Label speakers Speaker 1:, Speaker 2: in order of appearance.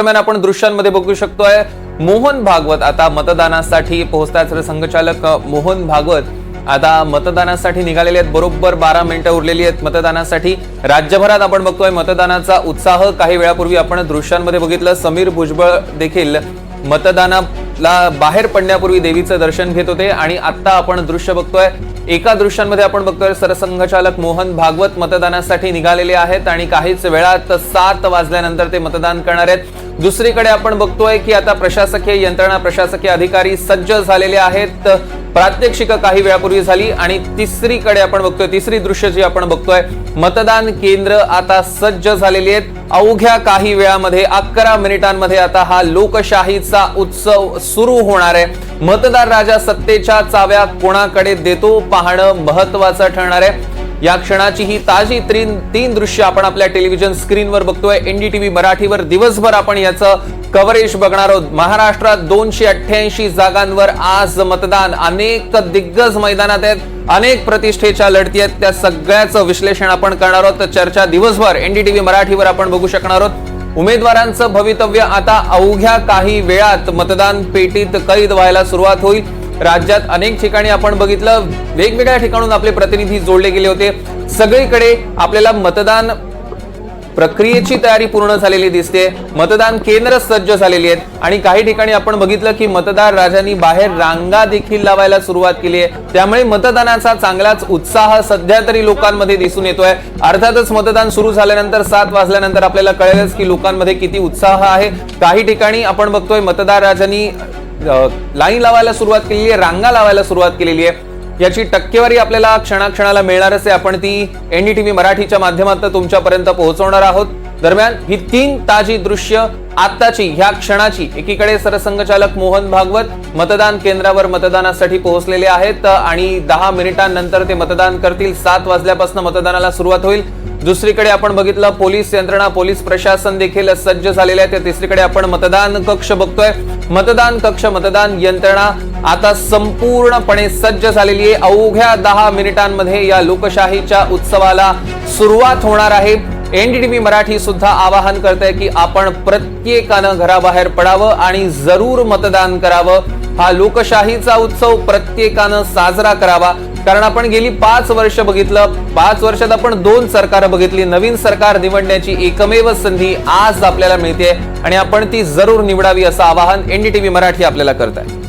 Speaker 1: दरम्यान आपण दृश्यांमध्ये बघू शकतोय मोहन भागवत आता मतदानासाठी पोहोचतात संघचालक मोहन भागवत आता मतदानासाठी निघालेले आहेत. बरोबर बारा मिनिटं उरलेली आहेत मतदानासाठी. राज्यभरात आपण बघतोय मतदानाचा उत्साह. काही वेळापूर्वी आपण दृश्यांमध्ये बघितलं समीर भुजबळ देखील मतदानाला बाहेर पडण्यापूर्वी देवीचं दर्शन घेत होते. आणि आता आपण दृश्य बघतोय एका दृश्यांमध्ये आपण बघतोय सरसंघचालक मोहन भागवत मतदानासाठी निघालेले आहेत आणि काहीच वेळात सात वाजल्यानंतर ते मतदान करणार आहेत. दुसरीकडे आपण बघतोय की आता प्रशासकीय यंत्रणा प्रशासकीय अधिकारी सज्ज झालेले आहेत. प्रात्यक्षिक काही वेळापूर्वी झाली आणि तिसरीकडे आपण बघतोय तिसरी दृश्य जी आपण बघतोय मतदान केंद्र आता सज्ज झालेली आहेत. अवघ्या काही वेळामध्ये अकरा मिनिटांमध्ये आता हा लोकशाहीचा उत्सव सुरू होणार आहे. मतदार राजा सत्तेच्या चाव्या कोणाकडे देतो पाहणं महत्वाचं ठरणार आहे. या क्षणाची ही ताजी तीन तीन दृश्य आपण आपल्या टेलिव्हिजन स्क्रीनवर बघतोय. एनडीटीव्ही मराठीवर दिवसभर आपण याचं कव्हरेज बघणार आहोत. महाराष्ट्रात दोनशे अठ्ठ्याऐंशी जागांवर आज मतदान. अनेक दिग्गज मैदानात आहेत. अनेक प्रतिष्ठेच्या लढती आहेत. त्या सगळ्याचं विश्लेषण आपण करणार आहोत. चर्चा दिवसभर एनडीटीव्ही मराठीवर आपण बघू शकणार आहोत. उमेदवारांचं भवितव्य आता अवघ्या काही वेळात मतदान पेटीत कैद व्हायला सुरुवात होईल. राज्यात अनेक ठिकाणी आपण बघितलं वेगवेगळ्या ठिकाणून आपले प्रतिनिधी जोडले गेले होते. सगळीकडे आपल्याला मतदान प्रक्रियेची तयारी पूर्ण झालेली दिसते. मतदान केंद्र सज्ज झालेली आहेत. आणि काही ठिकाणी आपण बघितलं की मतदार राजांनी बाहेर रांगा देखील लावायला सुरुवात केली आहे. त्यामुळे मतदानाचा चांगलाच उत्साह सध्या तरी लोकांमध्ये दिसून येतोय. अर्थातच मतदान सुरू झाल्यानंतर सात वाजल्यानंतर आपल्याला कळेलच की लोकांमध्ये किती उत्साह आहे. काही ठिकाणी आपण बघतोय मतदार राजांनी लाईन लावायला सुरुवात केलेली आहे रांगा लावायला सुरुवात केलेली आहे. याची टक्केवारी आपल्याला क्षणाक्षणाला मिळणारच आहे. आपण ती एनडीटीव्ही मराठीच्या माध्यमातून तुमच्यापर्यंत पोहोचवणार आहोत. दरम्यान ही तीन ताजी दृश्य आत्ताची ह्या क्षणाची एकीकडे सरसंघचालक मोहन भागवत मतदान केंद्रावर मतदानासाठी पोहोचलेले आहेत आणि दहा मिनिटांनंतर ते मतदान करतील. सात वाजल्यापासून मतदानाला सुरुवात होईल. दुसरीकडे आपण बघितलं पोलीस यंत्रणा पोलीस प्रशासन देखील सज्ज झालेले आहे तर तिसरीकडे आपण मतदान कक्ष बघतोय. मतदान कक्ष मतदान यंत्रणा आता संपूर्णपणे सज्ज झालेली आहे. अवघ्या दहा मिनिटांमध्ये या लोकशाहीच्या उत्सवाला सुरुवात होणार आहे. एनडीटीव्ही मराठी सुद्धा आवाहन करते की आपण प्रत्येकानं घराबाहेर पडावं आणि जरूर मतदान करावं. हा लोकशाहीचा उत्सव प्रत्येकानं साजरा करावा. कारण आपण गेली पाच वर्ष बघितलं पाच वर्षात आपण दोन सरकार बघितली. नवीन सरकार निवडण्याची एकमेव संधी आज आपल्याला मिळते आणि आपण ती जरूर निवडावी असं आवाहन एनडीटीव्ही मराठी आपल्याला करत आहे